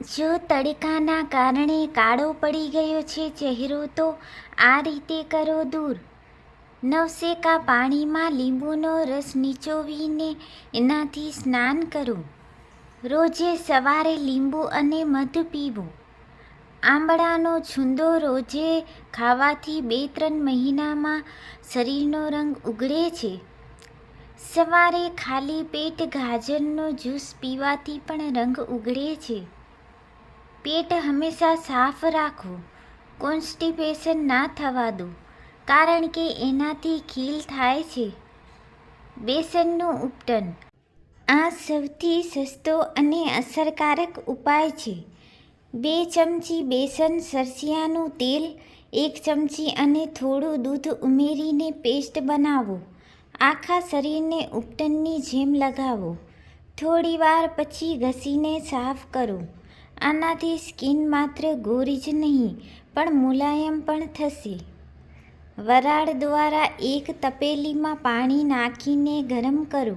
જો તડકાના કારણે કાળો પડી ગયો છે ચહેરો તો આ રીતે કરો દૂર. નવસેકા પાણીમાં લીંબુનો રસ નીચોવીને એનાથી સ્નાન કરો. રોજે સવારે લીંબુ અને મધ પીવું. આંબળાનો છુંદો રોજે ખાવાથી બે ત્રણ મહિનામાં શરીરનો રંગ ઉગડે છે. સવારે ખાલી પેટ ગાજરનો જ્યુસ પીવાથી પણ રંગ ઉગડે છે. પેટ હંમેશા સાફ રાખો કોન્સ્ટિપેશન ના થવા દો, કારણ કે એનાથી ખીલ થાય છે. બેસનનું ઉપટન. આ સૌથી સસ્તો અને અસરકારક ઉપાય છે. બે ચમચી બેસન સરસિયાનું તેલ, એક ચમચી અને થોડું દૂધ ઉમેરીને પેસ્ટ બનાવો. આખા શરીરને ઉપટનની જેમ લગાવો. થોડીવાર પછી ઘસીને સાફ કરો. આનાથી સ્કિન માત્ર ગોરી જ નહીં, પણ મુલાયમ પણ થશે. વરાળ દ્વારા એક તપેલીમાં પાણી નાખીને ગરમ કરો.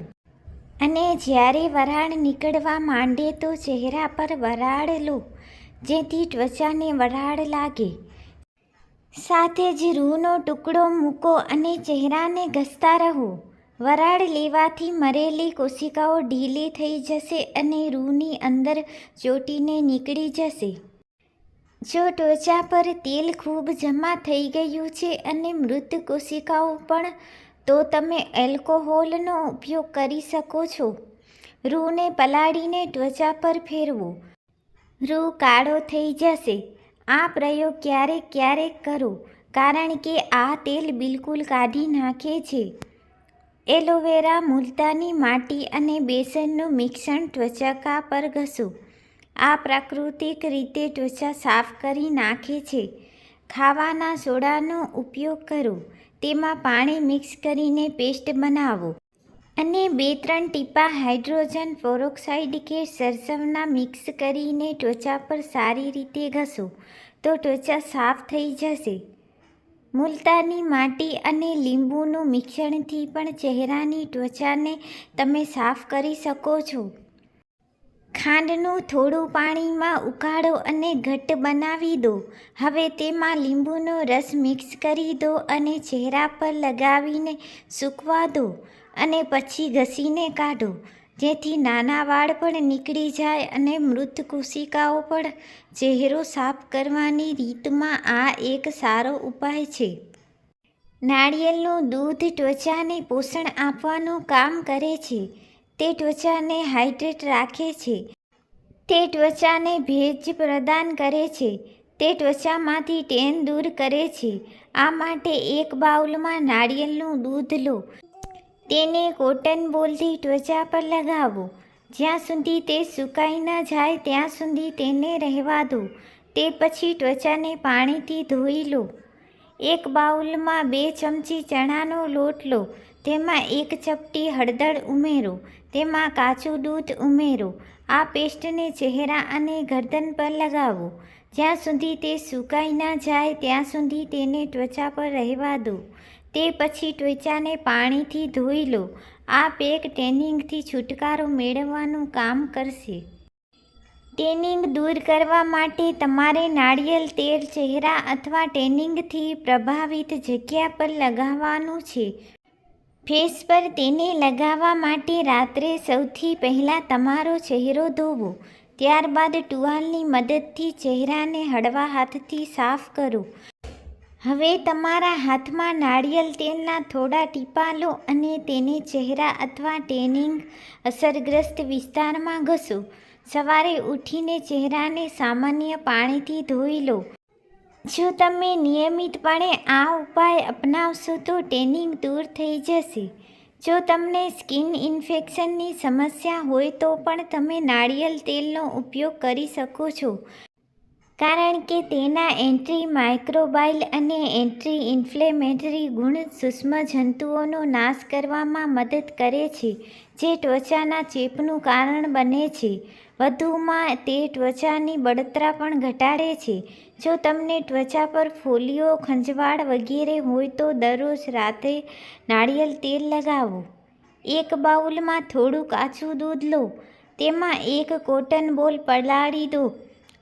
અને જ્યારે વરાળ નીકળવા માંડે તો ચહેરા પર વરાળ લો, જેથી ત્વચાને વરાળ લાગે. સાથે જ રૂનો ટુકડો મૂકો અને ચહેરાને ઘસતા રહો. વરાળ લેવાથી મરેલી કોશિકાઓ ઢીલી થઈ જશે અને રૂની અંદર ચોટીને નીકળી જશે. જો ત્વચા પર તેલ ખૂબ જમા થઈ ગયું છે અને મૃત કોશિકાઓ પણ, તો તમે એલ્કોહોલનો ઉપયોગ કરી શકો છો. રૂને પલાળીને ત્વચા પર ફેરવો. રૂ કાળો થઈ જશે. આ પ્રયોગ ક્યારેક ક્યારેક કરો, કારણ કે આ તેલ બિલકુલ કાઢી નાખે છે. એલોવેરા, મુલતાની માટી અને બેસનનું મિશ્રણ ત્વચા પર ઘસો આ પ્રાકૃતિક રીતે ત્વચા સાફ કરી નાખે છે. ખાવાના સોડાનો ઉપયોગ કરો. તેમાં પાણી મિક્સ કરીને પેસ્ટ બનાવો. અને બે ત્રણ ટીપા હાઇડ્રોજન ફોરોક્સાઇડ કે સરસવના મિક્સ કરીને ત્વચા પર સારી રીતે ઘસો. તો ત્વચા સાફ થઈ જશે. મુલતાની માટી અને લીંબુનું મિશ્રણથી પણ ચહેરાની ત્વચાને તમે સાફ કરી શકો છો. ખાંડનું થોડું પાણીમાં ઉકાળો અને ઘટ્ટ બનાવી દો. હવે તેમાં લીંબુનો રસ મિક્સ કરી દો અને ચહેરા પર લગાવીને સૂકવા દો અને પછી ઘસીને કાઢો. જેથી નાના વાળ પણ નીકળી જાય અને મૃત કોશિકાઓ પણ ચહેરો સાફ કરવાની રીતમાં આ એક સારો ઉપાય છે. નાળિયેરનું દૂધ ત્વચાને પોષણ આપવાનું કામ કરે છે. તે ત્વચાને હાઇડ્રેટ રાખે છે. તે ત્વચાને ભેજ પ્રદાન કરે છે. તે ત્વચામાંથી ટેન દૂર કરે છે. આ માટે એક બાઉલમાં નાળિયેરનું દૂધ લો. તેને કોટન બોલથી ત્વચા પર લગાવો. જ્યાં સુધી તે સુકાઈ ન જાય, ત્યાં સુધી તેને રહેવા દો. તે પછી ત્વચાને પાણીથી ધોઈ લો. એક બાઉલમાં બે ચમચી ચણાનો લોટ લો. તેમાં એક ચપટી હળદર ઉમેરો. તેમાં કાચું દૂધ ઉમેરો. આ પેસ્ટને ચહેરા અને ગરદન પર લગાવો. જ્યાં સુધી તે સુકાઈ ન જાય, ત્યાં સુધી તેને ત્વચા પર રહેવા દો. તે પછી ત્વચાને પાણીથી ધોઈ લો. આ પેક ટેનિંગથી છુટકારો મેળવવાનું કામ કરશે. ટેનિંગ દૂર કરવા માટે તમારે નાળિયેર, તેલ, ચહેરા અથવા ટેનિંગથી પ્રભાવિત જગ્યા પર લગાવવાનું છે. ફેસ પર તેને લગાવવા માટે રાત્રે સૌથી પહેલાં તમારો ચહેરો ધોવો. ત્યારબાદ ટુવાલની મદદથી ચહેરાને હળવા હાથથી સાફ કરો. હવે તમારા હાથમાં નાળિયેર તેલના થોડા ટીપા લો અને તેને ચહેરા અથવા ટેનિંગ અસરગ્રસ્ત વિસ્તારમાં ઘસો. સવારે ઉઠીને ચહેરાને સામાન્ય પાણીથી ધોઈ લો. જો તમે નિયમિતપણે આ ઉપાય અપનાવશો તો ટેનિંગ દૂર થઈ જશે. જો તમને સ્કિન ઇન્ફેક્શનની સમસ્યા હોય તો પણ તમે નાળિયેર તેલનો ઉપયોગ કરી શકો છો. કારણ કે તેના એન્ટ્રી માઇક્રોબાઇલ અને એન્ટ્રી ઇન્ફ્લેમેટરી ગુણ સૂક્ષ્મ જંતુઓનો નાશ કરવામાં મદદ કરે છે, જે ત્વચાના ચેપનું કારણ બને છે. વધુમાં, તે ત્વચાની બળતરા પણ ઘટાડે છે. જો તમને ત્વચા પર ફોલિયો, ખંજવાળ વગેરે હોય તો દરરોજ રાતે નાળિયેર તેલ લગાવો. એક બાઉલમાં થોડું કાચું દૂધ લો. તેમાં એક કોટન બોલ પલાળી દો.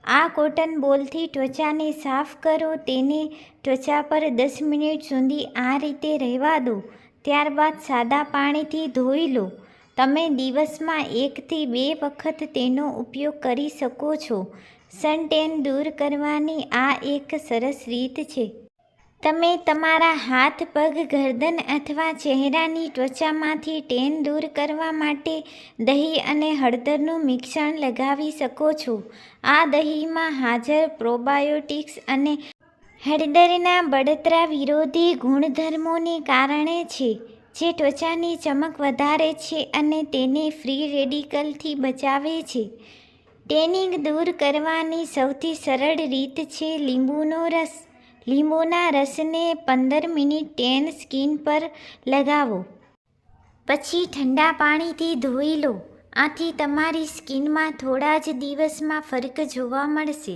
આ કોટન બોલથી ત્વચાને સાફ કરો, તેને ત્વચા પર દસ મિનિટ સુધી આ રીતે રહેવા દો. ત્યારબાદ સાદા પાણીથી ધોઈ લો. તમે દિવસમાં એકથી બે વખત તેનો ઉપયોગ કરી શકો છો. સનટેન દૂર કરવાની આ એક સરસ રીત છે. તમે તમારા હાથ, પગ, ગરદન અથવા ચહેરાની ત્વચામાંથી ટેન દૂર કરવા માટે દહીં અને હળદરનું મિશ્રણ લગાવી શકો છો. આ દહીંમાં હાજર પ્રોબાયોટિક્સ અને હળદરના બળતરા વિરોધી ગુણધર્મોને કારણે છે, જે ત્વચાની ચમક વધારે છે અને તેને ફ્રી રેડિકલથી બચાવે છે. ટેનિંગ દૂર કરવાની સૌથી સરળ રીત છે લીંબુનો રસ. લીંબુના રસને પંદર મિનિટ ટેન સ્કિન પર લગાવો. પછી ઠંડા પાણીથી ધોઈ લો. આથી તમારી સ્કિનમાં થોડા જ દિવસમાં ફરક જોવા મળશે.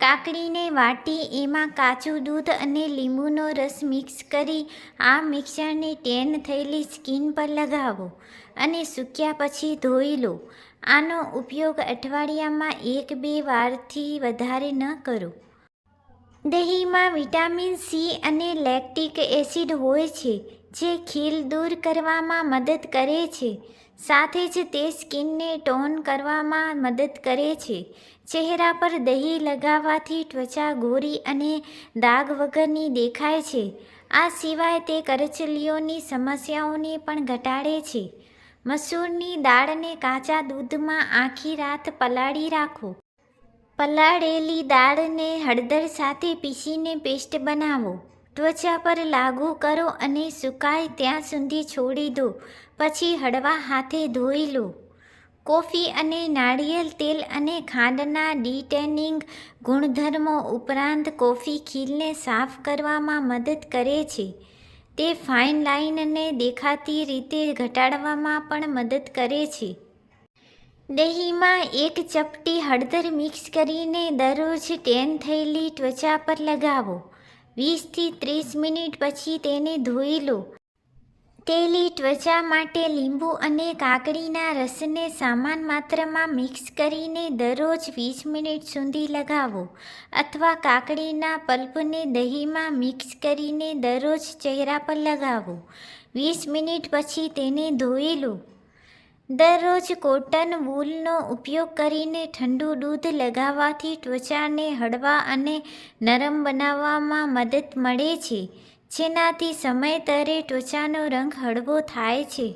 કાકડીને વાટી એમાં કાચું દૂધ અને લીંબુનો રસ મિક્સ કરી આ મિક્સરને ટેન થયેલી સ્કિન પર લગાવો અને સૂક્યા પછી ધોઈ લો. આનો ઉપયોગ અઠવાડિયામાં એક બે વારથી વધારે ન કરો. દહીંમાં વિટામિન સી અને લેક્ટિક એસિડ હોય છે, જે ખીલ દૂર કરવામાં મદદ કરે છે. સાથે જ તે સ્કિનને ટોન કરવામાં મદદ કરે છે. ચહેરા પર દહીં લગાવવાથી ત્વચા ગોરી અને દાગ વગરની દેખાય છે. આ સિવાય તે કરચલીઓની સમસ્યાઓને પણ ઘટાડે છે. મસૂરની દાળને કાચા દૂધમાં આખી રાત પલાળી રાખો. પલાળેલી દાળને હળદર સાથે પીસીને પેસ્ટ બનાવો. ત્વચા પર લાગુ કરો અને સુકાય ત્યાં સુધી છોડી દો. પછી હળવા હાથે ધોઈ લો. કોફી અને નાળિયેર તેલ અને ખાંડના ડિટેનિંગ ગુણધર્મો ઉપરાંત કોફી ખીલને સાફ કરવામાં મદદ કરે છે. તે ફાઇન લાઇનને દેખાતી રીતે ઘટાડવામાં પણ મદદ કરે છે. દહીંમાં એક ચપટી હળદર મિક્સ કરીને દરરોજ ટેન થયેલી ત્વચા પર લગાવો. વીસથી ત્રીસ મિનિટ પછી તેને ધોઈ લો. તેલી ત્વચા માટે લીંબુ અને કાકડીના રસને સમાન માત્રામાં મિક્સ કરીને દરરોજ વીસ મિનિટ સુધી લગાવો. અથવા કાકડીના પલ્પને દહીંમાં મિક્સ કરીને દરરોજ ચહેરા પર લગાવો. વીસ મિનિટ પછી તેને ધોઈ લો. દરરોજ કોટન વૂલનો ઉપયોગ કરીને ઠંડુ દૂધ લગાવવાથી ત્વચાને હળવા અને નરમ બનાવવામાં મદદ મળે છે. જેનાથી સમયતરે ત્વચાનો રંગ હળવો થાય છે.